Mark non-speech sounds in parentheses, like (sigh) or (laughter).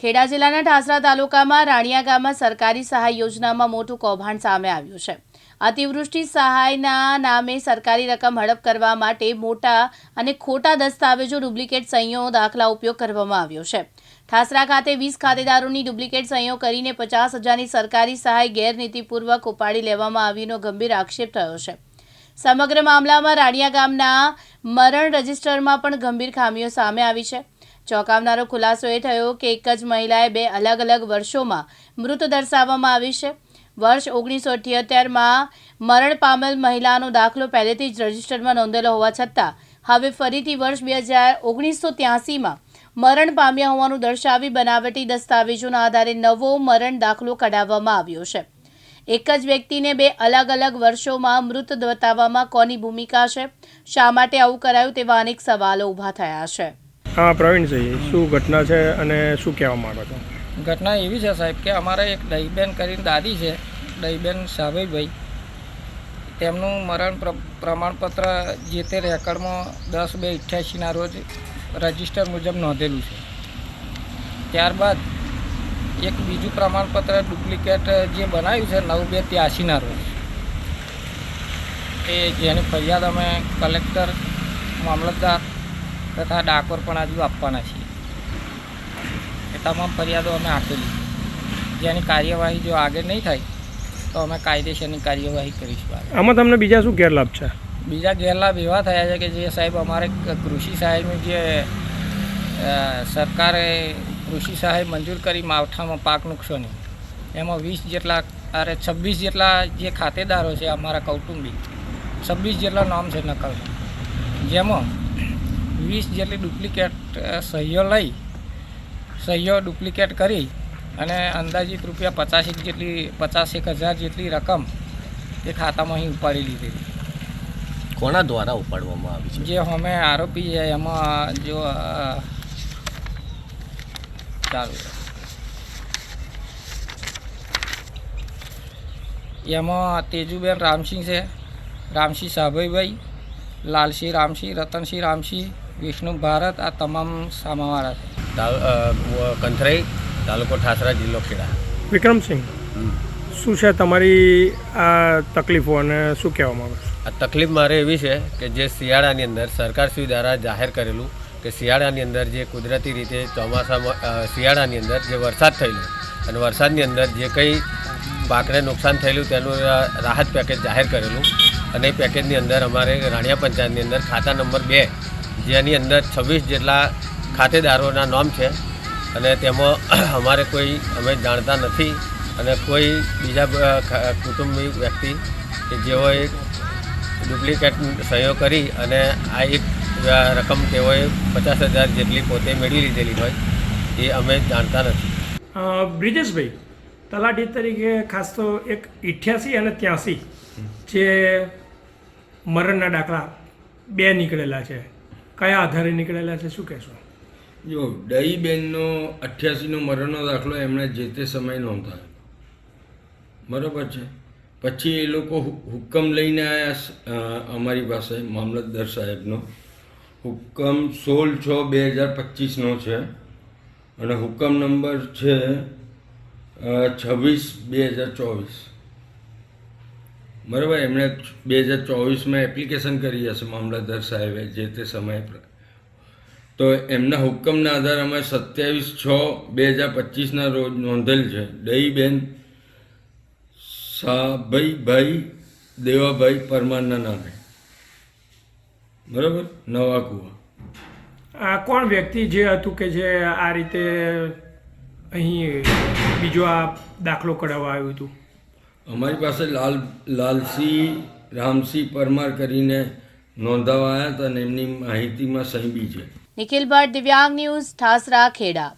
ખેડા જિલ્લાના ઠાસરા તાલુકામાં રાણિયા ગામમાં સરકારી સહાય યોજનામાં મોટું કૌભાંડ સામે આવ્યું છે. અતિવૃષ્ટિ સહાયના નામે સરકારી રકમ હડપ કરવા માટે મોટા અને ખોટા દસ્તાવેજો ડુપ્લિકેટ સહીઓ દાખલા ઉપયોગ કરવામાં આવ્યો છે. ઠાસરા ખાતે વીસ ખાતેદારોની ડુપ્લિકેટ સહીઓ કરીને પચાસ હજારની સરકારી સહાય ગેરનીતિપૂર્વક ઉપાડી લેવામાં આવીનો ગંભીર આક્ષેપ થયો છે. સમગ્ર મામલામાં રાણિયા ગામના મરણ રજિસ્ટરમાં પણ ગંભીર ખામીઓ સામે આવી છે. ચોંકાવનારો ખુલાસો એ થયો કે એક જ મહિલાએ બે અલગ અલગ વર્ષોમાં મૃત દર્શાવવામાં આવી છે. વર્ષ ઓગણીસો અઠ્યોતેરમાં મરણ પામેલ મહિલાનો દાખલો પહેલેથી જ રજિસ્ટરમાં નોંધેલો હોવા છતાં હવે ફરીથી વર્ષ બે હજાર ઓગણીસો ત્યાસીમાં મરણ પામ્યા હોવાનું દર્શાવી બનાવટી દસ્તાવેજોના આધારે નવો મરણ દાખલો કઢાવવામાં આવ્યો છે. એક જ વ્યક્તિને બે અલગ અલગ વર્ષોમાં મૃત બતાવવામાં કોની ભૂમિકા છે? શા માટે આવું કરાયું તેવા અનેક સવાલો ઊભા થયા છે. હા પ્રવીણસિંહ શું ઘટના છે અને શું કહેવા માંગો છો? ઘટના એવી છે સાહેબ કે અમારે એક દહીબેન કરીને દાદી છે, દહીબેન સાભાઈભાઈ તેમનું મરણ પ્ર, પ્રમાણપત્ર જે તે રેકર્ડમાં દસ બે અઠ્યાસીના રોજ રજિસ્ટર મુજબ નોંધેલું છે. ત્યારબાદ એક બીજું પ્રમાણપત્ર ડુપ્લિકેટ જે બનાવ્યું છે નવ બે ત્યાસીના રોજ. એ જેની ફરિયાદ અમે કલેક્ટર, મામલતદાર તથા ડાકોર પણ આજુ આપવાના છીએ. એ તમામ ફરિયાદો અમે આપેલી જેની કાર્યવાહી જો આગળ નહીં થાય તો અમે કાયદેસરની કાર્યવાહી કરીશું આમાં તમને બીજા શું ગેરલાભ છે? બીજા ગેરલાભ એવા થયા છે કે જે સાહેબ અમારે કૃષિ સહાયનું જે સરકારે કૃષિ સહાય મંજૂર કરી માવઠામાં પાક નુકસાની. એમાં વીસ જેટલા અરે છવ્વીસ જેટલા જે ખાતેદારો છે અમારા કૌટુંબિક છવ્વીસ જેટલા નામ છે નકલ જેમાં વીસ જેટલી ડુપ્લિકેટ સહીઓ લઈ સહીઓ ડુપ્લિકેટ કરી અને અંદાજિત રૂપિયા પચાસેક જેટલી પચાસેક હજાર જેટલી રકમ એ ખાતામાં અહીં ઉપાડી લીધેલી કોના દ્વારા ઉપાડવામાં આવી છે? જે અમે આરોપી છે એમાં જો ચાલુ. એમાં તેજુબેન રામસિંહ છે રામસિંહ સાભાઈભાઈ લાલસિંહ રામસિંહ રતનસિંહ રામસિંહ વિષ્ણુ ભારત આ તમામ સામાવાળા છે. કંથરાઈ તાલુકો ઠાસરા જિલ્લો ખેડા. વિક્રમસિંહ શું છે તમારી આ તકલીફો અને શું કહેવામાં આવે આ તકલીફ મારે એવી છે કે જે શિયાળાની અંદર સરકારશ્રી દ્વારા જાહેર કરેલું કે શિયાળાની અંદર જે કુદરતી રીતે ચોમાસામાં શિયાળાની અંદર જે વરસાદ થયેલો અને વરસાદની અંદર જે કંઈ પાકને નુકસાન થયેલું તેનું રાહત પેકેજ જાહેર કરેલું અને એ પેકેજની અંદર અમારે રાણિયા પંચાયતની અંદર ખાતા નંબર બે જેની અંદર છવ્વીસ જેટલા ખાતેદારોના નામ છે અને તેમાં (clears throat) અમારે કોઈ અમે જાણતા નથી અને કોઈ બીજા કુટુંબી વ્યક્તિ કે જેઓએ ડુપ્લિકેટ સહયોગ કરી અને આ એક રકમ તેઓએ પચાસ હજાર જેટલી પોતે મેળવી લીધેલી હોય, એ અમે જાણતા નથી. બ્રિજેશભાઈ, તલાટી તરીકે ખાસ તો એક ઇઠ્યાસી અને ત્યાંસી જે મરણના દાખલા બે નીકળેલા છે. કયા આધારે નીકળેલા છે, શું કહેશો? જો, દહીબેનનો અઠ્યાસીનો મરણનો દાખલો એમણે જે તે સમયે નોંધાયો. બરાબર છે? પછી એ લોકો હુકમ લઈને આવ્યા અમારી પાસે મામલતદાર સાહેબનો. હુકમ સોળ છ બે હજાર પચીસનો છે અને હુકમ નંબર છે છવ્વીસ બે હજાર ચોવીસ. બરાબર, એમણે બે હજાર ચોવીસમાં એપ્લિકેશન કરી હશે મામલતદાર સાહેબે જે તે સમયે તો એમના હુકમના આધારે અમે સત્યાવીસ છ બે હજાર પચીસના રોજ નોંધેલ છે. દહીબેન સાભાઈભાઈ દેવાભાઈ પરમારના નામે. બરાબર? નવા કુવા. આ કોણ વ્યક્તિ જે હતું કે જે આ રીતે અહીં બીજો આ દાખલો કઢાવવા આવ્યું હતું? અમારી પાસે લાલ, લાલસિંહ, રામસિંહ પરમાર કરીને નોંધાવા આવ્યા હતા અને એમની માહિતીમાં સહી બી છે. નિખિલ ભટ્ટ, દિવ્યાંગ ન્યૂઝ, ઠાસરા, ખેડા.